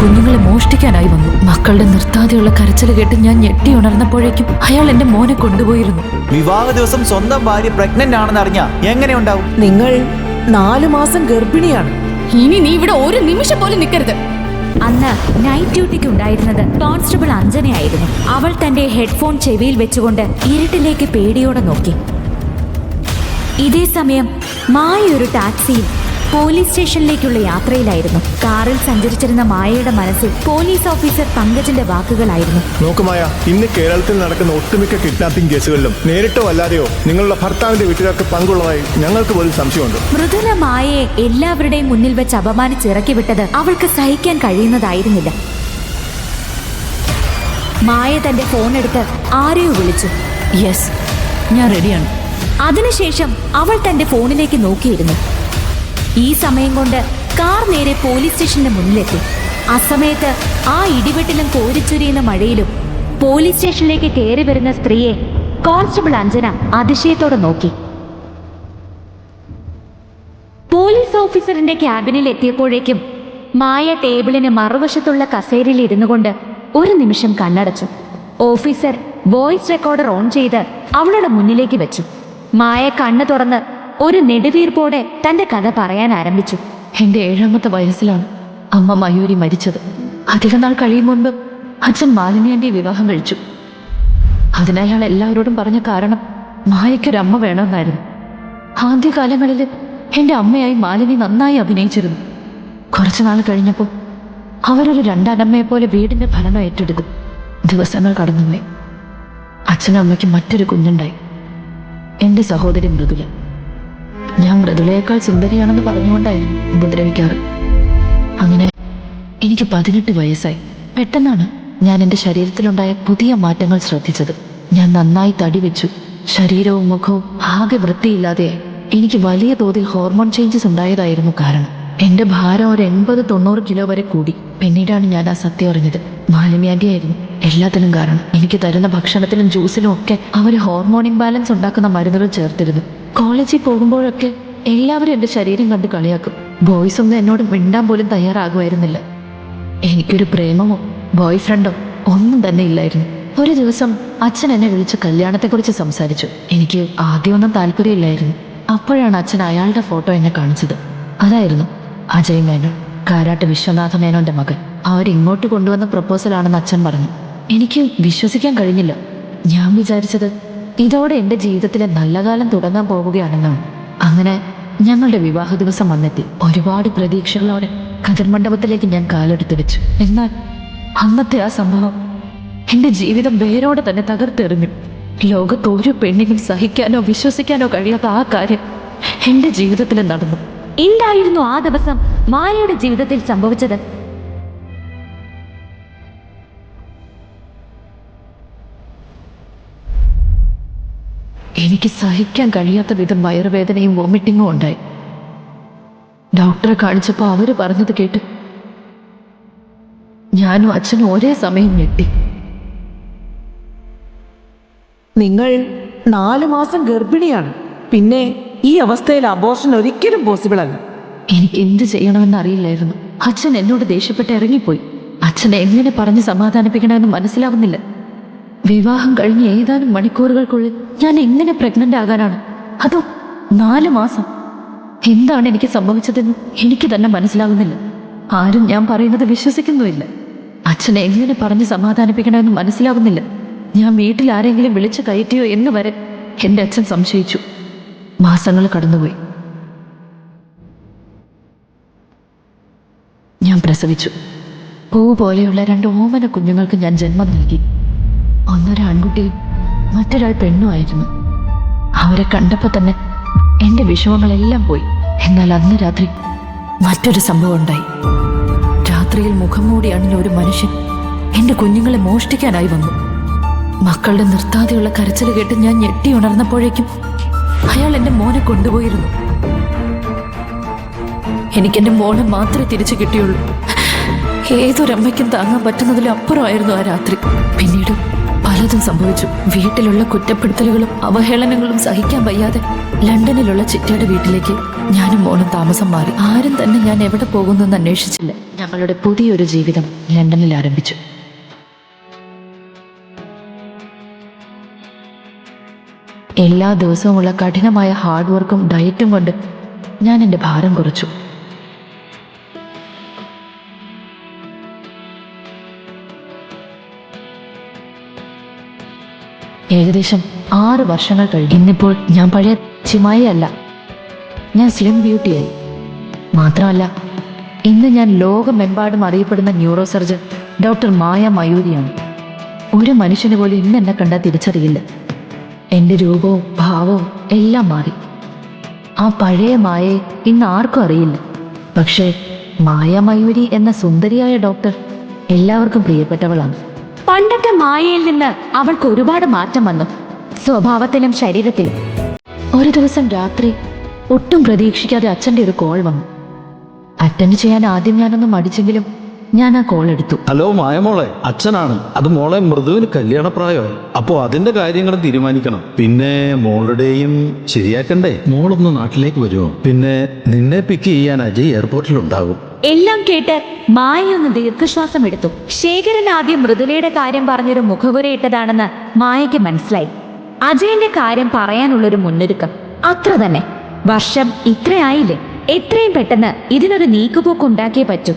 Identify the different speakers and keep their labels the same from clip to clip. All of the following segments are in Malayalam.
Speaker 1: കുഞ്ഞുങ്ങളെ മോഷ്ടിക്കാനായി വന്നു. മക്കളുടെ നിർത്താതെയുള്ള കരച്ചിൽ കേട്ട് ഞാൻ ഞെട്ടി ഉണർന്നപ്പോഴേക്കും അയാൾ എന്റെ മോനെ കൊണ്ടുപോയിരുന്നു.
Speaker 2: വിവാഹ ദിവസം സ്വന്തം ഭാര്യ പ്രഗ്നന്റ് ആണെന്ന് അറിഞ്ഞ എങ്ങനെ ഉണ്ടാവും?
Speaker 3: നിങ്ങൾ നാലു മാസം ഗർഭിണിയാണ്.
Speaker 4: ഇനി നീ ഇവിടെ ഒരു നിമിഷം പോലും നിൽക്കരുത്.
Speaker 5: അന്ന് നൈറ്റ് ഡ്യൂട്ടിക്ക് ഉണ്ടായിരുന്നത് കോൺസ്റ്റബിൾ അഞ്ജനയായിരുന്നു. അവൾ തന്റെ ഹെഡ്ഫോൺ ചെവിയിൽ വെച്ചുകൊണ്ട് ഇരുട്ടിലേക്ക് പേടിയോടെ നോക്കി. ഇതേ സമയം മായ ഒരു ടാക്സിയിൽ പോലീസ് സ്റ്റേഷനിലേക്കുള്ള യാത്രയിലായിരുന്നു. കാറിൽ സഞ്ചരിച്ചിരുന്ന മായയുടെ മനസ്സിൽ പോലീസ് ഓഫീസർ പങ്കജിന്റെ വാക്കുകളായിരുന്നു.
Speaker 6: നോക്കുമായ ഇന്ന് കേരളത്തിൽ നടക്കുന്ന ഒട്ടുമിക്ക കിഡ്നാപ്പിംഗ് കേസുകളിലും നേരിട്ടോ അല്ലാതെയോ നിങ്ങളുടെ ഭർത്താവിന്റെ വീട്ടുകാർക്ക് പങ്കുള്ളതായി ഞങ്ങൾക്ക് പോലും സംശയമുണ്ട്.
Speaker 5: മൃദുല മായയെ എല്ലാവരുടെയും മുന്നിൽ വെച്ച് അപമാനിച്ചിറക്കി വിട്ടത് അവൾക്ക് സഹിക്കാൻ കഴിയുന്നതായിരുന്നില്ല. മായ തന്റെ ഫോൺ എടുത്ത് ആരെയോ വിളിച്ചു.
Speaker 1: യെസ് ഞാൻ റെഡിയാണ്
Speaker 5: അതിനുശേഷം അവൾ തന്റെ ഫോണിലേക്ക് നോക്കിയിരുന്നു. ഈ സമയം കൊണ്ട് കാർ നേരെ പോലീസ് സ്റ്റേഷന്റെ മുന്നിലെത്തി. അസമയത്ത് ആ ഇടിവെട്ടിലും കോരിച്ചൊരിയുന്ന മഴയിലും പോലീസ് സ്റ്റേഷനിലേക്ക് കയറി വരുന്ന സ്ത്രീയെ കോൺസ്റ്റബിൾ അഞ്ജന അതിശയത്തോടെ നോക്കി. പോലീസ് ഓഫീസറിന്റെ ക്യാബിനിൽ എത്തിയപ്പോഴേക്കും മായ ടേബിളിന് മറുവശത്തുള്ള കസേരയിൽ ഇരുന്നു കൊണ്ട് ഒരു നിമിഷം കണ്ണടച്ചു. ഓഫീസർ വോയിസ് റെക്കോർഡർ ഓൺ ചെയ്ത് അവളുടെ മുന്നിലേക്ക് വെച്ചു. മായ കണ്ണു തുറന്ന് ഒരു നെടുവീർപ്പോടെ തന്റെ കഥ പറയാൻ ആരംഭിച്ചു.
Speaker 1: എന്റെ ഏഴാമത്തെ വയസ്സിലാണ് അമ്മ മയൂരി മരിച്ചത്. അധിക നാൾ കഴിയും മുൻപ് അച്ഛൻ മാലിന്യന്റെ വിവാഹം കഴിച്ചു. അതിനയാൾ എല്ലാവരോടും പറഞ്ഞ കാരണം മായയ്ക്കൊരമ്മ വേണമെന്നായിരുന്നു. ആദ്യകാലങ്ങളിൽ എന്റെ അമ്മയായി മാലിനി നന്നായി അഭിനയിച്ചിരുന്നു. കുറച്ചു നാൾ കഴിഞ്ഞപ്പോൾ അവരൊരു രണ്ടാനമ്മയെ പോലെ വീടിന്റെ ഭരണം ഏറ്റെടുത്തു. ദിവസങ്ങൾ കടന്നുപോയി. അച്ഛനും അമ്മയ്ക്ക് മറ്റൊരു കുഞ്ഞുണ്ടായി. എന്റെ സഹോദരി മൃദുല. ഞാൻ മൃദുലയേക്കാൾ സുന്ദരിയാണെന്ന് പറഞ്ഞുകൊണ്ടായിരുന്നു ഉപദ്രവിക്കാറ്. അങ്ങനെ എനിക്ക് പതിനെട്ട് വയസ്സായി. പെട്ടെന്നാണ് ഞാൻ എന്റെ ശരീരത്തിലുണ്ടായ പുതിയ മാറ്റങ്ങൾ ശ്രദ്ധിച്ചത്. ഞാൻ നന്നായി തടി വെച്ചു. ശരീരവും മുഖവും ആകെ വൃത്തിയില്ലാതെയായി എനിക്ക് വലിയ തോതിൽ ഹോർമോൺ ചേഞ്ചസ് ഉണ്ടായതായിരുന്നു കാരണം. എന്റെ ഭാരം ഒരു എൺപത് തൊണ്ണൂറ് കിലോ വരെ കൂടി. പിന്നീടാണ് ഞാൻ ആ സത്യം അറിഞ്ഞത്. മാലിന്യാന്റിയായിരുന്നു എല്ലാത്തിനും കാരണം. എനിക്ക് തരുന്ന ഭക്ഷണത്തിലും ജ്യൂസിലും ഒക്കെ അവർ ഹോർമോൺ ഇംബാലൻസ് ഉണ്ടാക്കുന്ന മരുന്നുകൾ ചേർത്തിരുന്നു. കോളേജിൽ പോകുമ്പോഴൊക്കെ എല്ലാവരും എന്റെ ശരീരം കണ്ട് കളിയാക്കും. ബോയ്സ് ഒന്നും എന്നോട് മിണ്ടാൻ പോലും തയ്യാറാകുമായിരുന്നില്ല. എനിക്കൊരു പ്രേമമോ ബോയ് ഫ്രണ്ടോ ഒന്നും തന്നെ ഇല്ലായിരുന്നു. ഒരു ദിവസം അച്ഛൻ എന്നെ വിളിച്ച് കല്യാണത്തെക്കുറിച്ച് സംസാരിച്ചു. എനിക്ക് ആദ്യമൊന്നും താല്പര്യമില്ലായിരുന്നു. അപ്പോഴാണ് അച്ഛൻ അയാളുടെ ഫോട്ടോ എന്നെ കാണിച്ചത്. അതായിരുന്നു അജയ് മേനോൻ കാരാട്ട് വിശ്വനാഥ മേനോന്റെ മകൻ. അവരിങ്ങോട്ട് കൊണ്ടുവന്ന പ്രപ്പോസലാണെന്ന് അച്ഛൻ പറഞ്ഞു. എനിക്ക് വിശ്വസിക്കാൻ കഴിഞ്ഞില്ല. ഞാൻ വിചാരിച്ചത് ഇതോടെ എന്റെ ജീവിതത്തിലെ നല്ല കാലം തുടങ്ങാൻ പോവുകയാണെന്നും അങ്ങനെ ഞങ്ങളുടെ വിവാഹ ദിവസം വന്നെത്തി. ഒരുപാട് പ്രതീക്ഷകളോടെ കതിർമണ്ഡപത്തിലേക്ക് ഞാൻ കാലെടുത്തു വെച്ചു. എന്നാൽ അന്നത്തെ ആ സംഭവം എന്റെ ജീവിതം വേരോടെ തന്നെ തകർത്തെറിഞ്ഞു ലോകത്ത് ഒരു പെണ്ണിനും സഹിക്കാനോ വിശ്വസിക്കാനോ കഴിയാത്ത ആ കാര്യം എന്റെ ജീവിതത്തിൽ നടന്നു.
Speaker 5: എന്തായിരുന്നു ആ ദിവസം? മായയുടെ ജീവിതത്തിൽ സംഭവിച്ചത്?
Speaker 1: എനിക്ക് സഹിക്കാൻ കഴിയാത്ത വിധം വയറുവേദനയും വോമിറ്റിങ്ങും ഉണ്ടായി. ഡോക്ടറെ കാണിച്ചപ്പോൾ അവർ പറഞ്ഞത് കേട്ട് ഞാനും അച്ഛനും ഒരേ സമയം ഞെട്ടി.
Speaker 3: നിങ്ങൾ നാലു മാസം ഗർഭിണിയാണ്. പിന്നെ ഈ അവസ്ഥയിൽ അബോർഷൻ ഒരിക്കലും പോസിബിൾ അല്ല.
Speaker 1: എനിക്ക് എന്ത് ചെയ്യണമെന്ന് അറിയില്ലായിരുന്നു. അച്ഛൻ എന്നോട് ദേഷ്യപ്പെട്ട് ഇറങ്ങിപ്പോയി. അച്ഛനെ എങ്ങനെ പറഞ്ഞ് സമാധാനിപ്പിക്കണമെന്ന് മനസ്സിലാവുന്നില്ല. വിവാഹം കഴിഞ്ഞ് ഏതാനും മണിക്കൂറുകൾക്കുള്ളിൽ ഞാൻ എങ്ങനെ പ്രഗ്നന്റ് ആകാനാണ്? അതോ നാല് മാസം? എന്താണ് എനിക്ക് സംഭവിച്ചതെന്ന് എനിക്ക് തന്നെ മനസ്സിലാകുന്നില്ല. ആരും ഞാൻ പറയുന്നത് വിശ്വസിക്കുന്നുമില്ല. അച്ഛനെ എങ്ങനെ പറഞ്ഞ് സമാധാനിപ്പിക്കണമെന്ന് മനസ്സിലാകുന്നില്ല. ഞാൻ വീട്ടിൽ ആരെങ്കിലും വിളിച്ചു കയറ്റിയോ എന്ന് വരെ എന്റെ അച്ഛൻ സംശയിച്ചു. മാസങ്ങൾ കടന്നുപോയി. ഞാൻ പ്രസവിച്ചു. പൂ പോലെയുള്ള രണ്ട് ഓമന കുഞ്ഞുങ്ങൾക്ക് ഞാൻ ജന്മം നൽകി. ഒന്നൊരു ആൺകുട്ടിയും മറ്റൊരാൾ പെണ്ണുമായിരുന്നു. അവരെ കണ്ടപ്പോൾ തന്നെ എന്റെ വിഷമങ്ങളെല്ലാം പോയി. എന്നാൽ അന്ന് രാത്രി മറ്റൊരു സംഭവം ഉണ്ടായി. രാത്രിയിൽ മുഖം മൂടിയാണല്ലോ ഒരു മനുഷ്യൻ എന്റെ കുഞ്ഞുങ്ങളെ മോഷ്ടിക്കാനായി വന്നു. മക്കളുടെ നിർത്താതെയുള്ള കരച്ചിൽ കേട്ട് ഞാൻ ഞെട്ടി ഉണർന്നപ്പോഴേക്കും അയാൾ എന്റെ മോനെ കൊണ്ടുപോയിരുന്നു. എനിക്കെന്റെ മോനെ മാത്രമേ തിരിച്ചു കിട്ടിയുള്ളൂ. ഏതൊരമ്മയ്ക്കും താങ്ങാൻ പറ്റുന്നതിലും അപ്പുറമായിരുന്നു ആ രാത്രി. പിന്നീട് പലതും സംഭവിച്ചു. വീട്ടിലുള്ള കുറ്റപ്പെടുത്തലുകളും അവഹേളനങ്ങളും സഹിക്കാൻ വയ്യാതെ ലണ്ടനിലുള്ള ചിറ്റയുടെ വീട്ടിലേക്ക് ഞാനും മോളും താമസം മാറി. ആരും തന്നെ ഞാൻ എവിടെ പോകുന്നെന്ന് അന്വേഷിച്ചില്ല. ഞങ്ങളുടെ പുതിയൊരു ജീവിതം ലണ്ടനിൽ ആരംഭിച്ചു. എല്ലാ ദിവസവുമുള്ള കഠിനമായ ഹാർഡ് വർക്കും ഡയറ്റും കൊണ്ട് ഞാൻ എന്റെ ഭാരം കുറച്ചു. ഏകദേശം ആറ് വർഷങ്ങൾ കഴിഞ്ഞു. ഇന്നിപ്പോൾ ഞാൻ പഴയ ചിമായി അല്ല ഞാൻ സ്ലിം ബ്യൂട്ടിയായി മാത്രമല്ല ഇന്ന് ഞാൻ ലോകമെമ്പാടും അറിയപ്പെടുന്ന ന്യൂറോ സർജൻ ഡോക്ടർ മായ മയൂരിയാണ്. ഒരു മനുഷ്യന് പോലും ഇന്ന് എന്നെ കണ്ടാൽ തിരിച്ചറിയില്ല. എന്റെ രൂപവും ഭാവവും എല്ലാം മാറി. ആ പഴയ മായയെ ഇന്ന് ആർക്കും അറിയില്ല. പക്ഷേ മായ മയൂരി എന്ന സുന്ദരിയായ ഡോക്ടർ എല്ലാവർക്കും പ്രിയപ്പെട്ടവളാണ്.
Speaker 5: പണ്ടത്തെ മായയിൽ നിന്ന് അവൾക്ക് ഒരുപാട് മാറ്റം വന്നു. സ്വഭാവത്തിലും ശരീരത്തിലും.
Speaker 1: ഒരു ദിവസം രാത്രി ഒട്ടും പ്രതീക്ഷിക്കാതെ അച്ഛന്റെ ഒരു കോൾ വന്നു. അറ്റൻഡ് ചെയ്യാൻ ആദ്യം ഞാനൊന്ന് മടിച്ചെങ്കിലും ഞാൻ ആ കോൾ എടുത്തു
Speaker 7: ഹലോ മായമോളെ അച്ഛനാണ്. അത് മോളെ മൃദുവിന് കല്യാണപ്രായമായി. അപ്പോ അതിന്റെ കാര്യങ്ങൾ തീരുമാനിക്കണം. പിന്നെ മോളുടെയും ശരിയാക്കണ്ടേ? മോളൊന്ന് നാട്ടിലേക്ക് വരുമോ പിന്നെ നിന്നെ പിക്ക് ചെയ്യാൻ അജയ് എയർപോർട്ടിൽ ഉണ്ടാകും
Speaker 5: എല്ലാം കേട്ട് മായ ഒന്ന് ദീർഘശ്വാസം എടുത്തു. ശേഖരൻ ആദ്യം മൃദുലയുടെ കാര്യം പറഞ്ഞൊരു മുഖവുരയിട്ടതാണെന്ന് മായയ്ക്ക് മനസ്സിലായി. അജയന്റെ കാര്യം പറയാനുള്ളൊരു മുന്നൊരുക്കം. അത്ര തന്നെ. വർഷം ഇത്രയായില്ലേ? എത്രയും പെട്ടെന്ന് ഇതിനൊരു നീക്കുപോക്ക് ഉണ്ടാക്കിയേ പറ്റൂ.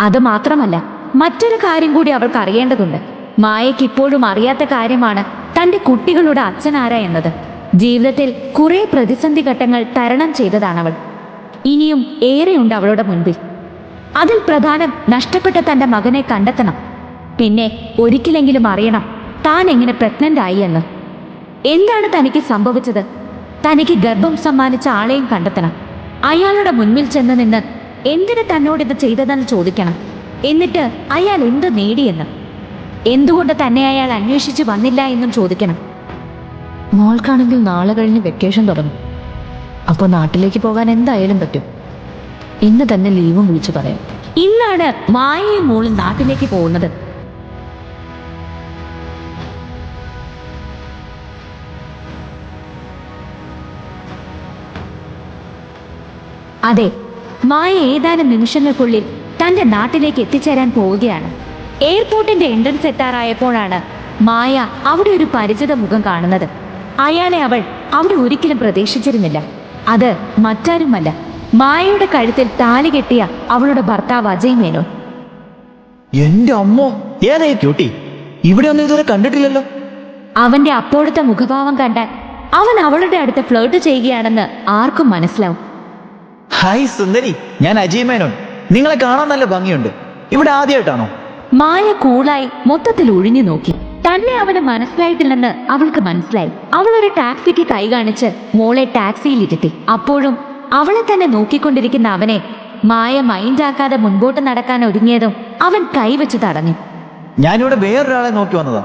Speaker 5: അത് മാത്രമല്ല മറ്റൊരു കാര്യം കൂടി അവൾക്ക് അറിയേണ്ടതുണ്ട്. മായയ്ക്ക് ഇപ്പോഴും അറിയാത്ത കാര്യമാണ് തന്റെ കുട്ടികളുടെ അച്ഛനാര എന്നത്. ജീവിതത്തിൽ കുറെ പ്രതിസന്ധി ഘട്ടങ്ങൾ തരണം ചെയ്തതാണവൾ. ഇനിയും ഏറെയുണ്ട് അവളുടെ മുൻപിൽ. അതിൽ പ്രധാനം നഷ്ടപ്പെട്ട തന്റെ മകനെ കണ്ടെത്തണം. പിന്നെ ഒരിക്കലെങ്കിലും അറിയണം താൻ എങ്ങനെ പ്രഗ്നന്റ് ആയി എന്ന്. എന്താണ് തനിക്ക് സംഭവിച്ചത്? തനിക്ക് ഗർഭം സമ്മാനിച്ച ആളെയും കണ്ടെത്തണം. അയാളുടെ മുൻപിൽ ചെന്ന് നിന്ന് എന്തിന് തന്നോട് ഇത് ചെയ്തതെന്ന് ചോദിക്കണം. എന്നിട്ട് അയാൾ എന്ത് നേടിയെന്ന്. എന്തുകൊണ്ട് തന്നെ അയാൾ അന്വേഷിച്ച് വന്നില്ല എന്നും ചോദിക്കണം.
Speaker 1: മോൾക്കാണെങ്കിൽ നാളെ കഴിഞ്ഞ് വെക്കേഷൻ തുടങ്ങും. അപ്പോൾ നാട്ടിലേക്ക് പോകാൻ എന്തായാലും പറ്റും. ഇന്ന് തന്നെ ലീവും വിളിച്ചു പറയാം.
Speaker 5: ഇന്നാണ് മായയും മോളും നാട്ടിലേക്ക് പോകുന്നത്. അതെ മായ ഏതാനും നിമിഷങ്ങൾക്കുള്ളിൽ തന്റെ നാട്ടിലേക്ക് എത്തിച്ചേരാൻ പോവുകയാണ്. എയർപോർട്ടിന്റെ എൻട്രൻസ് എത്താറായപ്പോഴാണ് മായ അവിടെ ഒരു പരിചിത മുഖം കാണുന്നത്. അയാളെ അവൾ അവിടെ ഒരിക്കലും പ്രതീക്ഷിച്ചിരുന്നില്ല. അത് മറ്റാരുമല്ല. മായയുടെ കഴുത്തിൽ താലി കെട്ടിയ അവളുടെ ഭർത്താവ് അജയ് മേനോൻ.
Speaker 2: എന്റെ അമ്മോ ഏതായി ക്യൂട്ടി ഇവിടെ ഒന്നും ഇതുവരെ കണ്ടിട്ടില്ലല്ലോ.
Speaker 5: അവന്റെ അപ്പോഴത്തെ മുഖഭാവം കണ്ടാൽ അവൻ അവളുടെ അടുത്ത് ഫ്ലേർട്ട് ചെയ്യുകയാണെന്ന് ആർക്കും മനസ്സിലാവും.
Speaker 2: ഹായ് സുന്ദരി ഞാൻ അജയ് മേനോൻ. നിങ്ങളെ കാണാൻ നല്ല ഭംഗിയുണ്ട്. ഇവിടെ ആദ്യമായിട്ടാണോ
Speaker 5: മായ കൂളായി മൊത്തത്തിൽ ഒഴിഞ്ഞു നോക്കി. തന്നെ അവന് മനസ്സിലായിട്ടില്ലെന്ന് അവൾക്ക് മനസ്സിലായി. അവൾ ഒരു ടാക്സിക്ക് കൈ കാണിച്ച് മോളെ ടാക്സിയിൽ ഇരുത്തി അപ്പോഴും അവളെ തന്നെ നോക്കിക്കൊണ്ടിരിക്കുന്ന അവനെ മായ മൈൻഡാക്കാതെ മുൻപോട്ട് നടക്കാൻ ഒരുങ്ങിയതും അവൻ കൈവച്ച് തടഞ്ഞു.
Speaker 2: ഞാനിവിടെ വേറൊരാളെ നോക്കി വന്നതാ.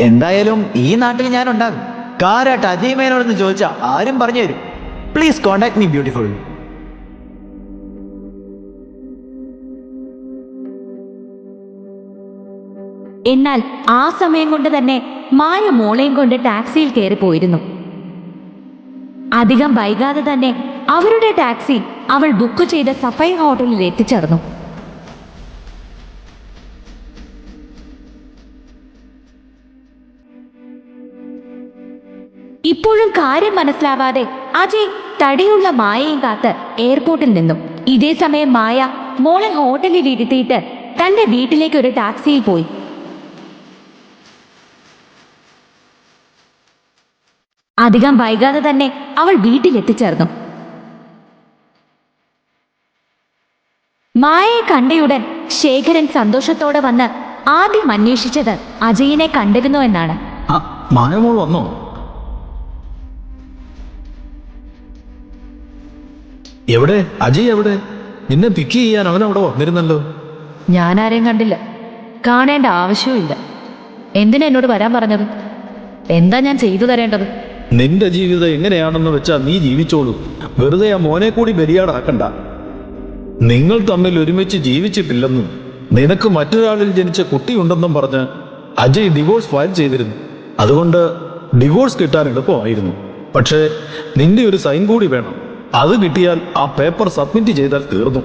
Speaker 2: എന്തായാലും ഈ നാട്ടിൽ ഞാൻ ഉണ്ടാകും കാരാട്ട് അജയ് മേനോടെന്ന് ചോദിച്ചാ ആരും പറഞ്ഞു തരും. പ്ലീസ് കോണ്ടാക്ട് മീ ബ്യൂട്ടിഫുൾ
Speaker 5: എന്നാൽ ആ സമയം കൊണ്ട് തന്നെ മായ മോളെയും കൊണ്ട് ടാക്സിയിൽ കയറി പോയിരുന്നു. അധികം വൈകാതെ തന്നെ അവരുടെ ടാക്സി അവൾ ബുക്ക് ചെയ്ത സഫൈ ഹോട്ടലിൽ എത്തിച്ചേർന്നു. ഇപ്പോഴും കാര്യം മനസ്സിലാവാതെ അജയ് തടിയുള്ള മായയും കാത്ത് എയർപോർട്ടിൽ നിന്നും. ഇതേ സമയം മായ മോളെ ഹോട്ടലിൽ ഇരുത്തിയിട്ട് തന്റെ വീട്ടിലേക്ക് ഒരു ടാക്സിയിൽ പോയി. അധികം വൈകാതെ തന്നെ അവൾ വീട്ടിലെത്തിച്ചേർന്നു. മായയെ കണ്ടയുടൻ ശേഖരൻ സന്തോഷത്തോടെ വന്ന് ആദ്യം അന്വേഷിച്ചത് അജയിനെ കണ്ടിരുന്നു എന്നാണ്.
Speaker 7: മായമോൾ വന്നോ? എവിടെ? അജയ് എവിടെ? നിന്നെ പിക്ക് ചെയ്യാൻ അവൻ അവിടെ വന്നിരുന്നല്ലോ.
Speaker 1: ഞാൻ ആരെയും കണ്ടില്ല. കാണേണ്ട ആവശ്യവുമില്ല. എന്തിനാ എന്നോട് വരാൻ പറഞ്ഞത്? എന്താ ഞാൻ ചെയ്തു തരേണ്ടത്?
Speaker 7: നിന്റെ ജീവിതം എങ്ങനെയാണെന്ന് വെച്ചാൽ നീ ജീവിച്ചോളൂ. വെറുതെ ആ മോനെ കൂടി ബലിയാടാക്കണ്ട. നിങ്ങൾ തമ്മിൽ ഒരുമിച്ച് ജീവിച്ചിട്ടില്ലെന്നും നിനക്ക് മറ്റൊരാളിൽ ജനിച്ച കുട്ടിയുണ്ടെന്നും പറഞ്ഞ് അജയ് ഡിവോഴ്സ് ഫയൽ ചെയ്തിരുന്നു. അതുകൊണ്ട് ഡിവോഴ്സ് കിട്ടാൻ എളുപ്പമായിരുന്നു. പക്ഷേ നിന്റെ ഒരു സൈൻ കൂടി വേണം. അത് കിട്ടിയാൽ ആ പേപ്പർ സബ്മിറ്റ് ചെയ്താൽ തീർന്നു.